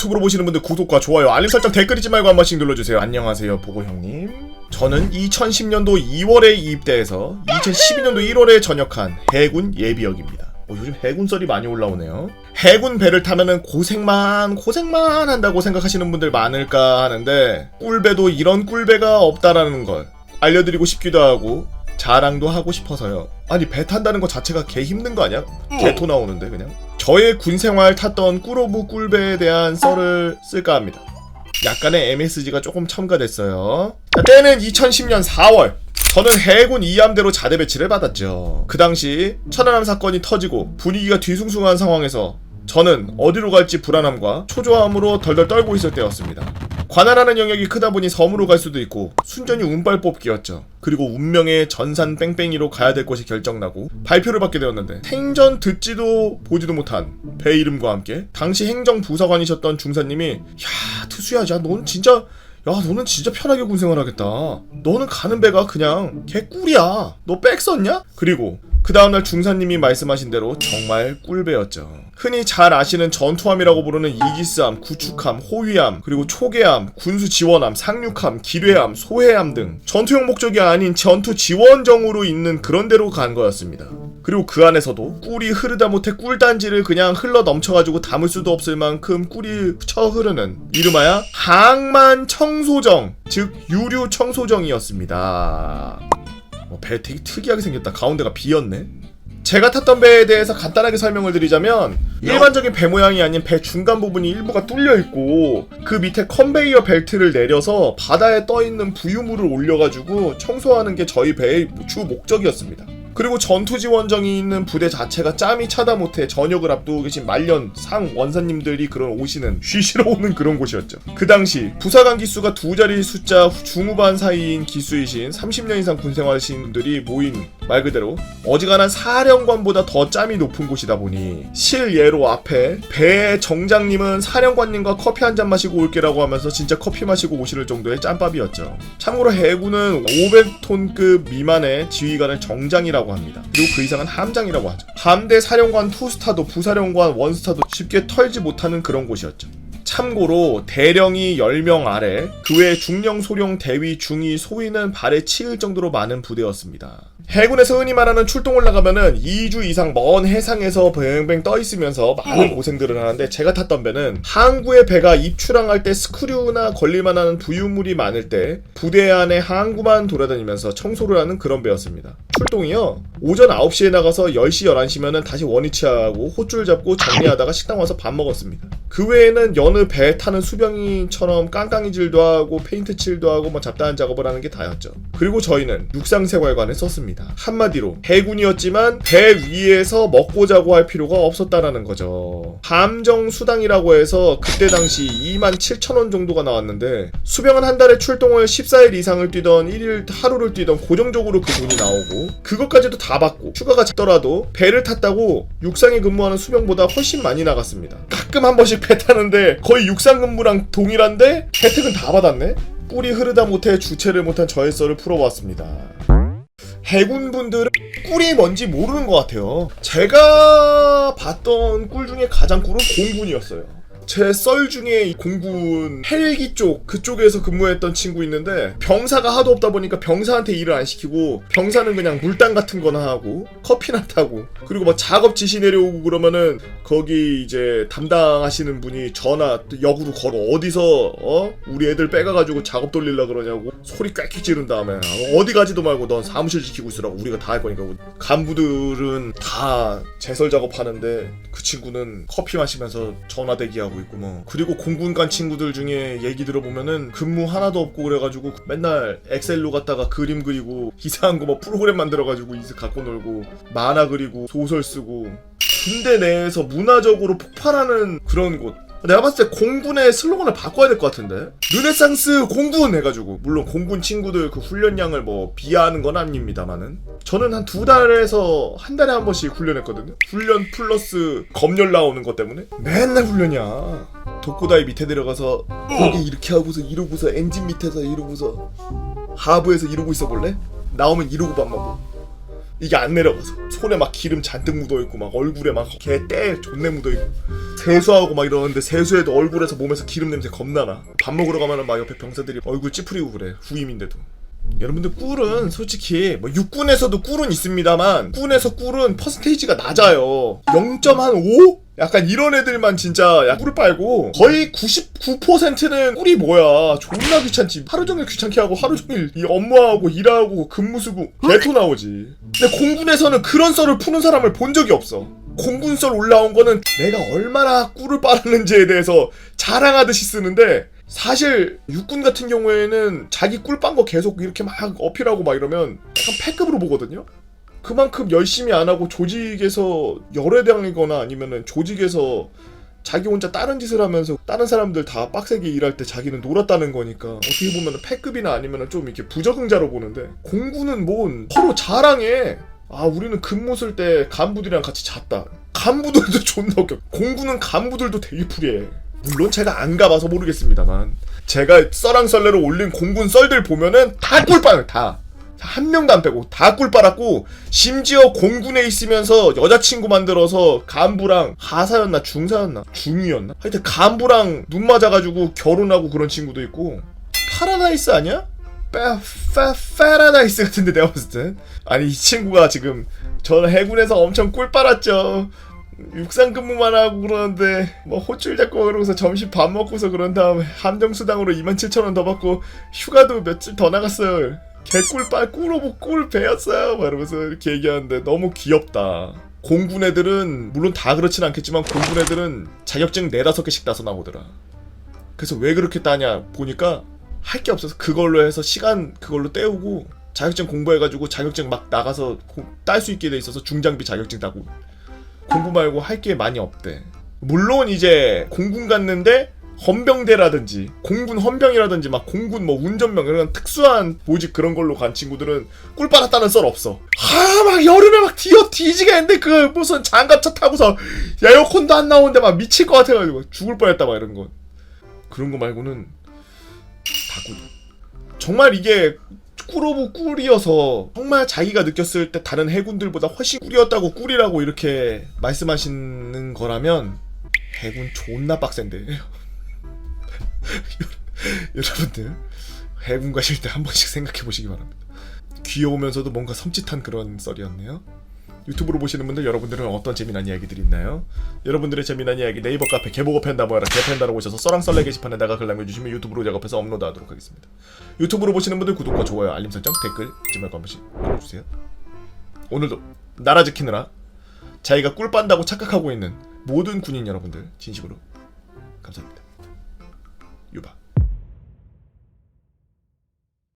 유튜브로 보시는 분들 구독과 좋아요, 알림 설정, 댓글 잊지 말고 한 번씩 눌러주세요. 안녕하세요, 보고 형님. 저는 2010년도 2월에 입대해서 2012년도 1월에 전역한 해군 예비역입니다. 어, 요즘 해군 썰이 많이 올라오네요. 해군 배를 타면은 고생만 고생만 한다고 생각하시는 분들 많을까 하는데 꿀배도 이런 꿀배가 없다라는 걸 알려드리고 싶기도 하고 자랑도 하고 싶어서요. 아니 배 탄다는 거 자체가 개 힘든 거 아니야? 개토 나오는데 그냥. 저의 군 생활 탔던 꿀오브 꿀배에 대한 썰을 쓸까 합니다. 약간의 MSG가 조금 첨가됐어요. 자, 때는 2010년 4월. 저는 해군 이함대로 자대 배치를 받았죠. 그 당시 천안함 사건이 터지고 분위기가 뒤숭숭한 상황에서 저는 어디로 갈지 불안함과 초조함으로 덜덜 떨고 있을 때였습니다. 관할하는 영역이 크다 보니 섬으로 갈 수도 있고 순전히 운빨 뽑기였죠. 그리고 운명의 전산 뺑뺑이로 가야 될 곳이 결정나고 발표를 받게 되었는데 생전 듣지도 보지도 못한 배 이름과 함께 당시 행정부사관이셨던 중사님이 야 투수야자 넌 진짜 야 너는 진짜 편하게 군생활 하겠다 너는 가는 배가 그냥 개꿀이야 너 백 썼냐? 그리고 그 다음날 중사님이 말씀하신 대로 정말 꿀배였죠. 흔히 잘 아시는 전투함이라고 부르는 이기스함, 구축함, 호위함, 그리고 초계함, 군수 지원함, 상륙함, 기뢰함, 소해함 등 전투용 목적이 아닌 전투 지원정으로 있는 그런 데로 간 거였습니다. 그리고 그 안에서도 꿀이 흐르다 못해 꿀단지를 그냥 흘러 넘쳐가지고 담을 수도 없을 만큼 꿀이 쳐 흐르는 이름하여 항만 청소정, 즉 유류 청소정이었습니다. 어, 배 되게 특이하게 생겼다. 가운데가 비었네. 제가 탔던 배에 대해서 간단하게 설명을 드리자면 일반적인 배 모양이 아닌 배 중간 부분이 일부가 뚫려 있고 그 밑에 컨베이어 벨트를 내려서 바다에 떠 있는 부유물을 올려가지고 청소하는 게 저희 배의 주 목적이었습니다. 그리고 전투 지원정이 있는 부대 자체가 짬이 차다 못해 전역을 앞두고 계신 말년 상 원사님들이 그런 오시는 쉬시러 오는 그런 곳이었죠. 그 당시 부사관 기수가 두 자리 숫자 중후반 사이인 기수이신 30년 이상 군생활하신 분들이 모인 말 그대로 어지간한 사령관보다 더 짬이 높은 곳이다 보니 실예로 앞에 배 정장님은 사령관님과 커피 한 잔 마시고 올게라고 하면서 진짜 커피 마시고 오실 정도의 짬밥이었죠. 참고로 해군은 500톤급 미만의 지휘관을 정장이라고 합니다. 그리고 그 이상은 함장이라고 하죠. 함대 사령관 투스타도 부사령관 원스타도 쉽게 털지 못하는 그런 곳이었죠. 참고로 대령이 10명 아래 그 외 중령, 소령, 대위, 중위, 소위는 발에 치일 정도로 많은 부대였습니다. 해군에서 흔히 말하는 출동을 나가면은 2주 이상 먼 해상에서 뱅뱅 떠 있으면서 많은 고생들을 하는데 제가 탔던 배는 항구의 배가 입출항할 때 스크류나 걸릴만한 부유물이 많을 때 부대 안에 항구만 돌아다니면서 청소를 하는 그런 배였습니다. 출동이요. 오전 9시에 나가서 10시, 11시면은 다시 원위치하고 호줄 잡고 정리하다가 식당 와서 밥 먹었습니다. 그 외에는 여느 배 타는 수병이처럼 깡깡이질도 하고 페인트 칠도 하고 뭐 잡다한 작업을 하는 게 다였죠. 그리고 저희는 육상생활관을 썼습니다. 한마디로 해군이었지만 배 위에서 먹고 자고 할 필요가 없었다라는 거죠. 함정 수당이라고 해서 그때 당시 2만 7천 원 정도가 나왔는데 수병은 한 달에 출동을 14일 이상을 뛰던 1일 하루를 뛰던 고정적으로 그 돈이 나오고 그것까지도 다 받고 휴가가 작더라도 배를 탔다고 육상에 근무하는 수병보다 훨씬 많이 나갔습니다. 가끔 한 번씩 배 타는데 거의 육상 근무랑 동일한데 혜택은 다 받았네. 꿀이 흐르다 못해 주체를 못한 저의 썰을 풀어보았습니다. 해군분들은 꿀이 뭔지 모르는 것 같아요. 제가 봤던 꿀 중에 가장 꿀은 공군이었어요. 제 썰 중에 이 공군 헬기 쪽 그쪽에서 근무했던 친구 있는데 병사가 하도 없다 보니까 병사한테 일을 안 시키고 병사는 그냥 물당 같은 거나 하고 커피나 타고 그리고 뭐 작업 지시 내려오고 그러면은 거기 이제 담당하시는 분이 전화 역으로 걸어. 어디서 어? 우리 애들 빼가가지고 작업 돌리려 그러냐고 소리 꽥꽥 지른 다음에 어디 가지도 말고 넌 사무실 지키고 있으라고 우리가 다 할 거니까. 간부들은 다 제설 작업하는데 그 친구는 커피 마시면서 전화 대기하고 있고 뭐. 그리고 공군관 친구들 중에 얘기 들어보면은 근무 하나도 없고 그래가지고 맨날 엑셀로 갖다가 그림 그리고 이상한 거 뭐 프로그램 만들어가지고 이스 갖고 놀고 만화 그리고 소설 쓰고 군대 내에서 문화적으로 폭발하는 그런 곳 내가 봤을 때 공군의 슬로건을 바꿔야 될 것 같은데? 르네상스 공군 해가지고. 물론 공군 친구들 그 훈련량을 뭐 비하하는 건 아닙니다만은 저는 한 두 달에서 한 달에 한 번씩 훈련했거든요. 훈련 플러스 검열 나오는 것 때문에. 맨날 훈련이야. 독고다이 밑에 내려가서 거기 이렇게 하고서 이러고서 엔진 밑에서 이러고서 하부에서 이러고 있어 볼래? 나오면 이러고 밥만 먹고 이게 안 내려가서. 손에 막 기름 잔뜩 묻어있고 막 얼굴에 막 개 때 존내 묻어있고 세수하고 막 이러는데 세수해도 얼굴에서 몸에서 기름 냄새 겁나나? 밥 먹으러 가면은 막 옆에 병사들이 얼굴 찌푸리고 그래 후임인데도. 여러분들 꿀은 솔직히 뭐 육군에서도 꿀은 있습니다만 꿀에서 꿀은 퍼센테이지가 낮아요. 0.5? 약간 이런 애들만 진짜 야, 꿀을 빨고 거의 99%는 꿀이 뭐야? 존나 귀찮지. 하루 종일 귀찮게 하고 하루 종일 이 업무하고 일하고 근무 쓰고. 개토 나오지. 근데 공군에서는 그런 썰을 푸는 사람을 본 적이 없어 공군썰 올라온 거는 내가 얼마나 꿀을 빨았는지에 대해서 자랑하듯이 쓰는데 사실 육군 같은 경우에는 자기 꿀 빤 거 계속 이렇게 막 어필하고 막 이러면 약간 패급으로 보거든요. 그만큼 열심히 안 하고 조직에서 열애당이거나 아니면은 조직에서 자기 혼자 다른 짓을 하면서 다른 사람들 다 빡세게 일할 때 자기는 놀았다는 거니까 어떻게 보면 패급이나 아니면 좀 이렇게 부적응자로 보는데 공군은 뭔 서로 자랑해 아 우리는 근무 쓸 때 간부들이랑 같이 잤다. 간부들도 존나 웃겨. 공군은 간부들도 되게 풀이해. 물론 제가 안 가봐서 모르겠습니다만. 제가 썰랑썰레로 올린 공군 썰들 보면은 다 꿀빨아요 다. 한 명도 안 빼고 다 꿀 빨았고 심지어 공군에 있으면서 여자친구 만들어서 간부랑 하사였나 중사였나? 중위였나? 하여튼 간부랑 눈 맞아가지고 결혼하고 그런 친구도 있고. 파라다이스 아니야? 파, 파, 파라다이스 같은데 내가 봤을 땐 아니 이 친구가 지금 저는 해군에서 엄청 꿀 빨았죠 육상 근무만 하고 그러는데 뭐 호출 잡고 그러고서 점심 밥 먹고서 그런 다음에 함정 수당으로 27,000원 더 받고 휴가도 며칠 더 나갔어요. 개꿀 빨 꿀오브 꿀 배웠어요. 막 이러면서 이렇게 얘기하는데 너무 귀엽다. 공군 애들은 물론 다 그렇진 않겠지만 공군 애들은 자격증 네다섯 개씩 따서 나오더라. 그래서 왜 그렇게 따냐 보니까 할 게 없어서 그걸로 해서 시간 그걸로 때우고 자격증 공부해가지고 자격증 막 나가서 딸 수 있게 돼 있어서 중장비 자격증 따고 공부 말고 할 게 많이 없대. 물론 이제 공군 갔는데 헌병대라든지 공군 헌병이라든지 막 공군 뭐 운전병 이런 특수한 보직 그런 걸로 간 친구들은 꿀 빨았다는 썰 없어. 아막 여름에 막 뒤어 뒤지겠는데 그 무슨 장갑차 타고서 에어컨도 안 나오는데 막 미칠 것 같아가지고 죽을 뻔했다 막 이런 거. 그런 거 말고는 다 꿀. 정말 이게 꿀오브 꿀이어서 정말 자기가 느꼈을 때 다른 해군들보다 훨씬 꿀이었다고 꿀이라고 이렇게 말씀하시는 거라면 해군 존나 빡센데. 여러분들 해군 가실 때 한 번씩 생각해 보시기 바랍니다. 귀여우면서도 뭔가 섬찟한 그런 썰이었네요 유튜브로 보시는 분들 여러분들은 어떤 재미난 이야기들이 있나요? 여러분들의 재미난 이야기 네이버 카페 개보고 팬다 뭐야라 개팬다로 오셔서 써랑썰레 게시판에다가 글 남겨주시면 유튜브로 작업해서 업로드하도록 하겠습니다. 유튜브로 보시는 분들 구독과 좋아요 알림 설정 댓글 잊지 말고 한 번씩 눌러주세요. 오늘도 나라 지키느라 자기가 꿀 빤다고 착각하고 있는 모든 군인 여러분들 진심으로 감사합니다